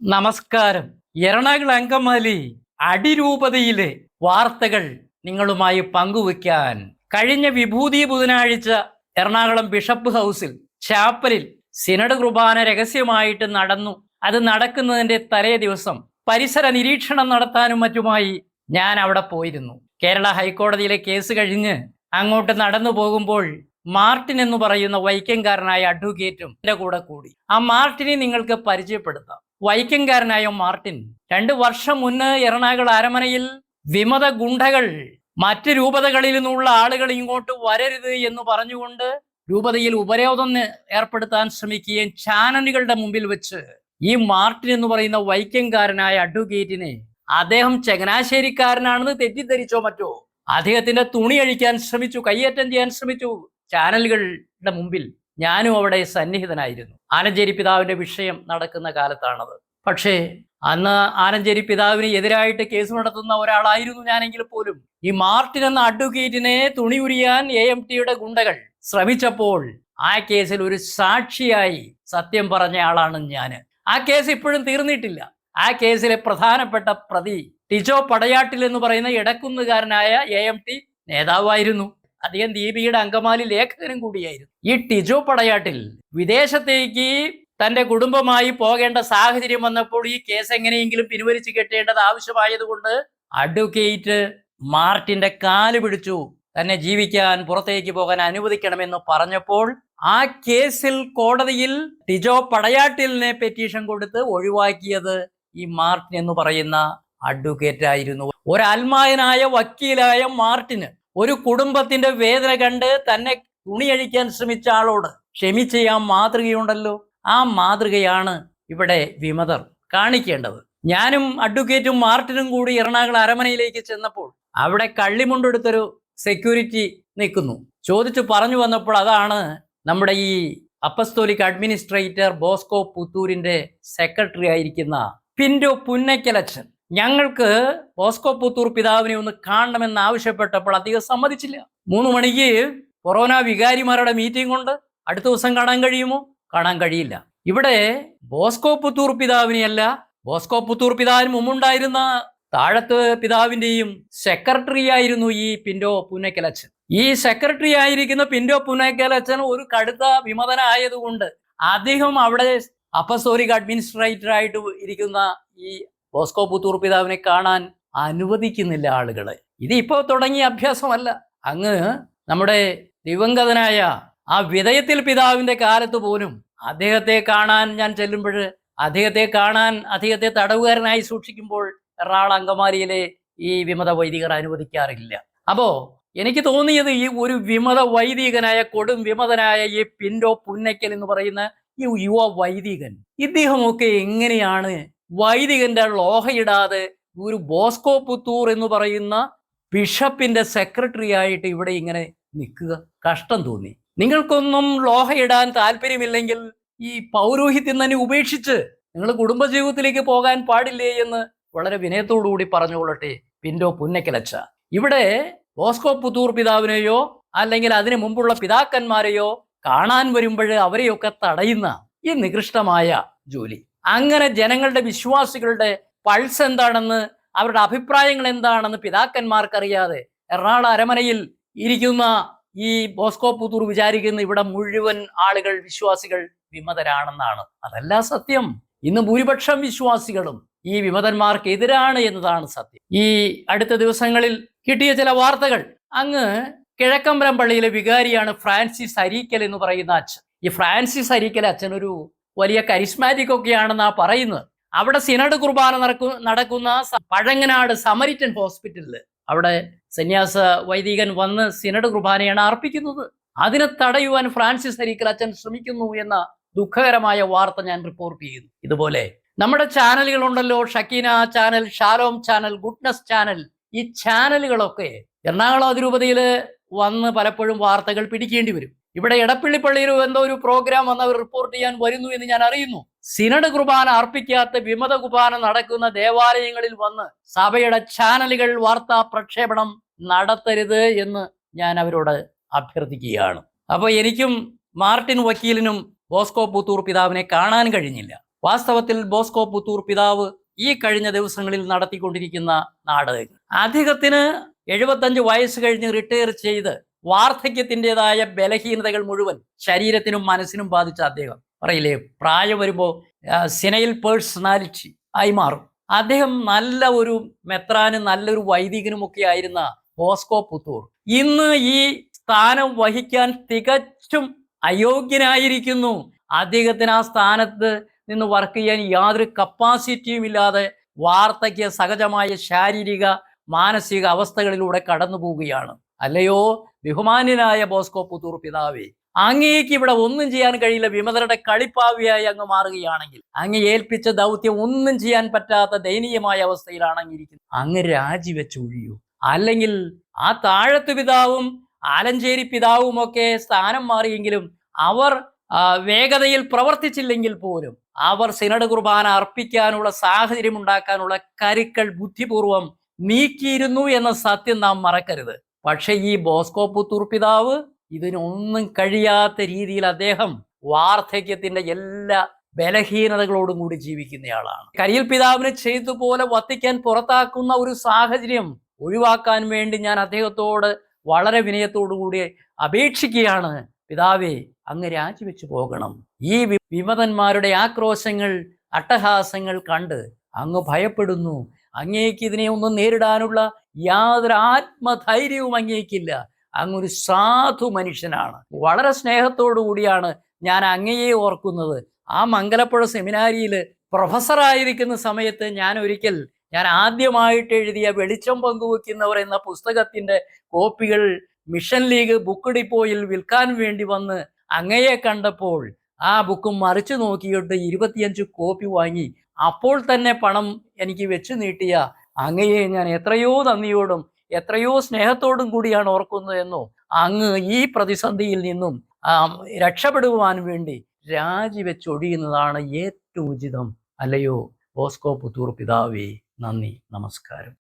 നമസ്കാരം. എറണാകുളം അങ്കമാലി അടിരൂപതയിലെ വാർത്തകൾ നിങ്ങളുമായി പങ്കുവയ്ക്കാൻ കഴിഞ്ഞ വിഭൂതി ബുധനാഴ്ച എറണാകുളം ബിഷപ്പ് ഹൗസിൽ ചാപ്പലിൽ സിനഡ് കുർബാന രഹസ്യമായിട്ട് നടന്നു. അത് നടക്കുന്നതിന്റെ തലേ ദിവസം പരിസര നിരീക്ഷണം നടത്താനും മറ്റുമായി ഞാൻ അവിടെ പോയിരുന്നു. കേരള ഹൈക്കോടതിയിലെ കേസ് കഴിഞ്ഞ് അങ്ങോട്ട് നടന്നു പോകുമ്പോൾ മാർട്ടിൻ എന്ന് പറയുന്ന വൈക്കംകാരനായ അഡ്വക്കേറ്റും എന്റെ കൂടെ കൂടി. ആ മാർട്ടിനെ നിങ്ങൾക്ക് പരിചയപ്പെടുത്താം. വൈക്കംകാരനായ മാർട്ടിൻ. രണ്ട് വർഷം മുന്ന് എറണാകുളം അരമനയിൽ വിമത ഗുണ്ടകൾ മറ്റ് രൂപതകളിൽ നിന്നുള്ള ആളുകൾ ഇങ്ങോട്ട് വരരുത് എന്ന് പറഞ്ഞുകൊണ്ട് രൂപതയിൽ ഉപരോധം ഏർപ്പെടുത്താൻ ശ്രമിക്കുകയും ചാനലുകളുടെ മുമ്പിൽ വെച്ച് ഈ മാർട്ടിൻ എന്ന് പറയുന്ന വൈക്കംകാരനായ അഡ്വക്കേറ്റിനെ അദ്ദേഹം ചങ്ങനാശ്ശേരിക്കാരനാണെന്ന് തെറ്റിദ്ധരിച്ചോ മറ്റോ? അദ്ദേഹത്തിന്റെ തുണി അഴിക്കാൻ ശ്രമിച്ചു കയ്യേറ്റം ചെയ്യാൻ ശ്രമിച്ചു ചാനലുകളുടെ മുമ്പിൽ. ഞാനും അവിടെ സന്നിഹിതനായിരുന്നു. ആലഞ്ചേരി പിതാവിന്റെ വിഷയം നടക്കുന്ന കാലത്താണത്. പക്ഷേ അന്ന് ആലഞ്ചേരി പിതാവിന് എതിരായിട്ട് കേസ് നടത്തുന്ന ഒരാളായിരുന്നു ഞാനെങ്കിൽ പോലും. ഈ മാർട്ടിൻ എന്ന അഡ്വക്കേറ്റിനെ തുണി ഉരിയാൻ എ എം ടിയുടെ ഗുണ്ടകൾ ശ്രമിച്ചപ്പോൾ ആ കേസിൽ ഒരു സാക്ഷിയായി സത്യം പറഞ്ഞ ആളാണ് ഞാൻ. ആ കേസ് ഇപ്പോഴും തീർന്നിട്ടില്ല. ആ കേസിലെ പ്രധാനപ്പെട്ട പ്രതി ടിജോ പടയാട്ടിൽ എന്ന് പറയുന്ന ഇടക്കുന്നുകാരനായ എ എം ടി നേതാവായിരുന്നു. അദ്ദേഹം ദീപികയുടെ അങ്കമാലി ലേഖകനും കൂടിയായിരുന്നു. ഈ ടിജോ പടയാട്ടിൽ വിദേശത്തേക്ക് തന്റെ കുടുംബമായി പോകേണ്ട സാഹചര്യം വന്നപ്പോൾ ഈ കേസ് എങ്ങനെയെങ്കിലും പിൻവലിച്ചു കെട്ടേണ്ടത് ആവശ്യമായതുകൊണ്ട് അഡ്വക്കേറ്റ് മാർട്ടിന്റെ കാൽ പിടിച്ചു. തന്നെ ജീവിക്കാൻ പുറത്തേക്ക് പോകാൻ അനുവദിക്കണമെന്ന് പറഞ്ഞപ്പോൾ ആ കേസിൽ കോടതിയിൽ ടിജോ പടയാട്ടിലിനെ പെറ്റീഷൻ കൊടുത്ത് ഒഴിവാക്കിയത് ഈ മാർട്ടിൻ എന്ന് പറയുന്ന അഡ്വക്കേറ്റ് ആയിരുന്നു ഒരു അൽമായനായ വക്കീലായ മാർട്ടിന് ഒരു കുടുംബത്തിന്റെ വേദന കണ്ട് തന്നെ തുണിയഴിക്കാൻ ശ്രമിച്ച ആളോട് ക്ഷമിച്ച ആ മാതൃകയുണ്ടല്ലോ. ആ മാതൃകയാണ് ഇവിടെ വിമതർ കാണിക്കേണ്ടത്. ഞാനും അഡ്വക്കേറ്റും മാർട്ടിനും കൂടി എറണാകുളം അരമനയിലേക്ക് ചെന്നപ്പോൾ അവിടെ കള്ളിമുണ്ടെടുത്തൊരു സെക്യൂരിറ്റി നിൽക്കുന്നു. ചോദിച്ചു പറഞ്ഞു വന്നപ്പോൾ അതാണ് നമ്മുടെ ഈ അപ്പസ്തോലിക് അഡ്മിനിസ്ട്രേറ്റർ ബോസ്കോ പുത്തൂരിന്റെ സെക്രട്ടറി ആയിരിക്കുന്ന പിൻഡോ പുന്നയ്ക്കലച്ചൻ. ഞങ്ങൾക്ക് ബോസ്കോ പുത്തൂർ പിതാവിനെ ഒന്ന് കാണണമെന്ന് ആവശ്യപ്പെട്ടപ്പോൾ അദ്ദേഹം സമ്മതിച്ചില്ല. മൂന്ന് മണിക്ക് കൊറോന വികാരിമാരുടെ മീറ്റിംഗ് ഉണ്ട്. അടുത്ത ദിവസം കാണാൻ കഴിയുമോ? കാണാൻ കഴിയില്ല. ഇവിടെ ബോസ്കോ പുത്തൂർ പിതാവിനെയല്ല ബോസ്കോ പുത്തൂർ പിതാവിന് മുമ്പുണ്ടായിരുന്ന താഴത്ത് പിതാവിന്റെയും സെക്രട്ടറി ആയിരുന്നു ഈ പിൻഡോ പുന്നക്കലച്ചൻ. ഈ സെക്രട്ടറി ആയിരിക്കുന്ന പിൻഡോ പുന്നക്കലച്ചൻ ഒരു കടുത്ത വിമതനായതുകൊണ്ട് അദ്ദേഹം അവിടെ അപ്പസോറിക് അഡ്മിനിസ്ട്രേറ്റർ ആയിട്ട് ഇരിക്കുന്ന ഈ ബോസ്കോ പുത്തൂർ പിതാവിനെ കാണാൻ അനുവദിക്കുന്നില്ല ആളുകളെ. ഇത് തുടങ്ങിയ അഭ്യാസമല്ല. അങ്ങ് നമ്മുടെ ദിവംഗതനായ ആ വിധയത്തിൽ പിതാവിന്റെ കാലത്ത് പോലും അദ്ദേഹത്തെ കാണാൻ ഞാൻ ചെല്ലുമ്പോൾ അദ്ദേഹത്തെ കാണാൻ അദ്ദേഹത്തെ തടവുകാരനായി സൂക്ഷിക്കുമ്പോൾ എറണാകുളം അങ്കമാലിയിലെ ഈ വിമത വൈദികർ അനുവദിക്കാറില്ല. അപ്പോ എനിക്ക് തോന്നിയത് ഈ ഒരു വിമത വൈദികനായ കൊടും വിമതനായ ഈ പിൻഡോ പുന്നയ്ക്കൽ എന്ന് പറയുന്ന ഈ യുവ വൈദികൻ ഇദ്ദേഹമൊക്കെ എങ്ങനെയാണ് വൈദികന്റെ ലോഹയിടാതെ ഒരു ബോസ്കോ പുത്തൂർ എന്ന് പറയുന്ന ബിഷപ്പിന്റെ സെക്രട്ടറി ആയിട്ട് ഇവിടെ ഇങ്ങനെ നിൽക്കുക കഷ്ടം തോന്നി. നിങ്ങൾക്കൊന്നും ലോഹയിടാൻ താല്പര്യമില്ലെങ്കിൽ ഈ പൗരോഹിത്യം തന്നെ ഉപേക്ഷിച്ച് നിങ്ങൾ കുടുംബജീവിതത്തിലേക്ക് പോകാൻ പാടില്ലേ എന്ന് വളരെ വിനയത്തോടുകൂടി പറഞ്ഞുകൊള്ളട്ടെ പിന്നോ പുന്നക്കലച്ച. ഇവിടെ ബോസ്കോ പുത്തൂർ പിതാവിനെയോ അല്ലെങ്കിൽ അതിനു മുമ്പുള്ള പിതാക്കന്മാരെയോ കാണാൻ വരുമ്പോൾ അവരെയൊക്കെ തടയുന്ന ഈ നികൃഷ്ടമായ ജോലി. അങ്ങനെ ജനങ്ങളുടെ വിശ്വാസികളുടെ പൾസ് എന്താണെന്ന് അവരുടെ അഭിപ്രായങ്ങൾ എന്താണെന്ന് പിതാക്കന്മാർക്കറിയാതെ എറണാകുളം അരമനയിൽ ഇരിക്കുന്ന ഈ ബോസ്കോ പുത്തൂർ വിചാരിക്കുന്ന ഇവിടെ മുഴുവൻ ആളുകൾ വിശ്വാസികൾ വിമതരാണെന്നാണ്. അതല്ല സത്യം. ഇന്ന് ഭൂരിപക്ഷം വിശ്വാസികളും ഈ വിമതന്മാർക്ക് എതിരാണ് എന്നതാണ് സത്യം. ഈ അടുത്ത ദിവസങ്ങളിൽ കിട്ടിയ ചില വാർത്തകൾ. അങ്ങ് കിഴക്കമ്പലം പള്ളിയിലെ വികാരിയാണ് ഫ്രാൻസിസ് അരീക്കൽ എന്ന് പറയുന്ന അച്ഛൻ. ഈ ഫ്രാൻസിസ് അരീക്കൽ അച്ഛനൊരു വലിയ കരിസ്മാറ്റിക് ഒക്കെയാണെന്നാ പറയുന്നത്. അവിടെ സിനഡ് കുർബാന നടക്കു നടക്കുന്ന പഴങ്ങനാട് സമരിറ്റൻ ഹോസ്പിറ്റലിൽ അവിടെ സന്യാസ വൈദികൻ വന്ന് സിനഡ് കുർബാനയാണ് അർപ്പിക്കുന്നത്. അതിനെ തടയുവാൻ ഫ്രാൻസിസ് ഹരിക്കൽ അച്ഛൻ ശ്രമിക്കുന്നു എന്ന ദുഃഖകരമായ വാർത്ത ഞാൻ റിപ്പോർട്ട് ചെയ്യുന്നു. ഇതുപോലെ നമ്മുടെ ചാനലുകളുണ്ടല്ലോ Shekinah channel Shalom channel goodness channel ഈ ചാനലുകളൊക്കെ എറണാകുളം അതിരൂപതയിൽ വന്ന് പലപ്പോഴും വാർത്തകൾ പിടിക്കേണ്ടി വരും. ഇവിടെ എടപ്പള്ളിപ്പള്ളിയിൽ എന്തോ ഒരു പ്രോഗ്രാം വന്ന് അവർ റിപ്പോർട്ട് ചെയ്യാൻ വരുന്നു എന്ന് ഞാൻ അറിയുന്നു. സിനഡ് കുർബാന അർപ്പിക്കാത്ത വിമത കുർബാന നടക്കുന്ന ദേവാലയങ്ങളിൽ വന്ന് സഭയുടെ ചാനലുകൾ വാർത്താ പ്രക്ഷേപണം നടത്തരുത് എന്ന് ഞാൻ അവരോട് അഭ്യർത്ഥിക്കുകയാണ്. അപ്പോൾ എനിക്കും മാർട്ടിൻ വക്കീലിനും ബോസ്കോ പുത്തൂർ പിതാവിനെ കാണാൻ കഴിഞ്ഞില്ല. വാസ്തവത്തിൽ ബോസ്കോ പുത്തൂർ പിതാവ് ഈ കഴിഞ്ഞ ദിവസങ്ങളിൽ നടത്തിക്കൊണ്ടിരിക്കുന്ന നാടകങ്ങൾ. അധികത്തിന് എഴുപത്തഞ്ച് വയസ്സ് കഴിഞ്ഞ് റിട്ടയർ ചെയ്ത് വാർദ്ധക്യത്തിന്റെതായ ബലഹീനതകൾ മുഴുവൻ ശരീരത്തിനും മനസ്സിനും ബാധിച്ച അദ്ദേഹം. പറയില്ലേ? പ്രായം വരുമ്പോൾ സിനയിൽ പേഴ്സണാലിറ്റി ആയി മാറും. അദ്ദേഹം നല്ല ഒരു മെത്രാനും നല്ലൊരു വൈദികനുമൊക്കെ ആയിരുന്ന ബോസ്കോ പുത്തൂർ. ഇന്ന് ഈ സ്ഥാനം വഹിക്കാൻ തികച്ചും അയോഗ്യനായിരിക്കുന്നു. അദ്ദേഹത്തിന് ആ സ്ഥാനത്ത് നിന്ന് വർക്ക് ചെയ്യാൻ യാതൊരു കപ്പാസിറ്റിയും ഇല്ലാതെ വാർത്തയ്ക്ക് സഹജമായ ശാരീരിക മാനസിക അവസ്ഥകളിലൂടെ കടന്നു പോവുകയാണ് അല്ലയോ? ബഹുമാന്യനായ ബോസ്കോ പുത്തൂർ പിതാവേ അങ്ങേക്ക് ഇവിടെ ഒന്നും ചെയ്യാൻ കഴിയില്ല. വിമതരുടെ കളിപ്പാവിയായി അങ്ങ് മാറുകയാണെങ്കിൽ അങ്ങ് ഏൽപ്പിച്ച ദൗത്യം ഒന്നും ചെയ്യാൻ പറ്റാത്ത ദയനീയമായ അവസ്ഥയിലാണ് അങ്ങിരിക്കുന്നത് അങ്ങ് രാജിവെച്ച് ഒഴിയൂ. അല്ലെങ്കിൽ ആ താഴത്തു പിതാവും ആലഞ്ചേരി പിതാവും ഒക്കെ സ്ഥാനം മാറിയെങ്കിലും അവർ വേഗതയിൽ പ്രവർത്തിച്ചില്ലെങ്കിൽ പോലും അവർ സിനഡ് കുർബാന അർപ്പിക്കാനുള്ള സാഹചര്യം ഉണ്ടാക്കാനുള്ള കരുക്കൾ ബുദ്ധിപൂർവം നീക്കിയിരുന്നു എന്ന സത്യം നാം മറക്കരുത്. പക്ഷെ ഈ ബോസ്കോ പുത്തൂർ പിതാവ് ഇതിനൊന്നും കഴിയാത്ത രീതിയിൽ അദ്ദേഹം വാർദ്ധക്യത്തിന്റെ എല്ലാ ബലഹീനതകളോടും കൂടി ജീവിക്കുന്നയാളാണ്. കരിയിൽ പിതാവിനെ ചെയ്തു പോലെ വത്തിക്കാൻ പുറത്താക്കുന്ന ഒരു സാഹചര്യം ഒഴിവാക്കാൻ വേണ്ടി ഞാൻ അദ്ദേഹത്തോട് വളരെ വിനയത്തോടു കൂടി അപേക്ഷിക്കുകയാണ്. പിതാവേ അങ്ങ് രാജിവെച്ചു പോകണം. ഈ വിമതന്മാരുടെ ആക്രോശങ്ങൾ അട്ടഹാസങ്ങൾ കണ്ട് അങ്ങ് ഭയപ്പെടുന്നു. അങ്ങേക്ക് ഇതിനെ ഒന്നും നേരിടാനുള്ള യാതൊരു ആത്മധൈര്യവും അങ്ങേക്കില്ല. അങ്ങൊരു സാധു മനുഷ്യനാണ്. വളരെ സ്നേഹത്തോടു കൂടിയാണ് ഞാൻ അങ്ങയെ ഓർക്കുന്നത്. ആ മംഗലപ്പുഴ സെമിനാരിയിൽ പ്രൊഫസറായിരിക്കുന്ന സമയത്ത് ഞാൻ ഒരിക്കൽ ഞാൻ ആദ്യമായിട്ട് എഴുതിയ വെളിച്ചം പങ്കുവെക്കുന്നവർ എന്ന പുസ്തകത്തിന്റെ കോപ്പികൾ മിഷൻ ലീഗ് ബുക്ക് ഡിപ്പോയിൽ വിൽക്കാൻ വേണ്ടി വന്ന് അങ്ങയെ കണ്ടപ്പോൾ ആ ബുക്ക് മറിച്ചു നോക്കിയിട്ട് ഇരുപത്തിയഞ്ച് കോപ്പി വാങ്ങി അപ്പോൾ തന്നെ പണം എനിക്ക് വെച്ചു നീട്ടിയ അങ്ങയെ ഞാൻ എത്രയോ നന്ദിയോടും എത്രയോ സ്നേഹത്തോടും കൂടിയാണ് ഓർക്കുന്നത് എന്നോ അങ്ങ് ഈ പ്രതിസന്ധിയിൽ നിന്നും രക്ഷപ്പെടുവാൻ വേണ്ടി രാജിവെച്ചൊഴിയുന്നതാണ് ഏറ്റവും ഉചിതം. അല്ലയോ? ബോസ്കോ പുത്തൂർ പിതാവേ നന്ദി നമസ്കാരം.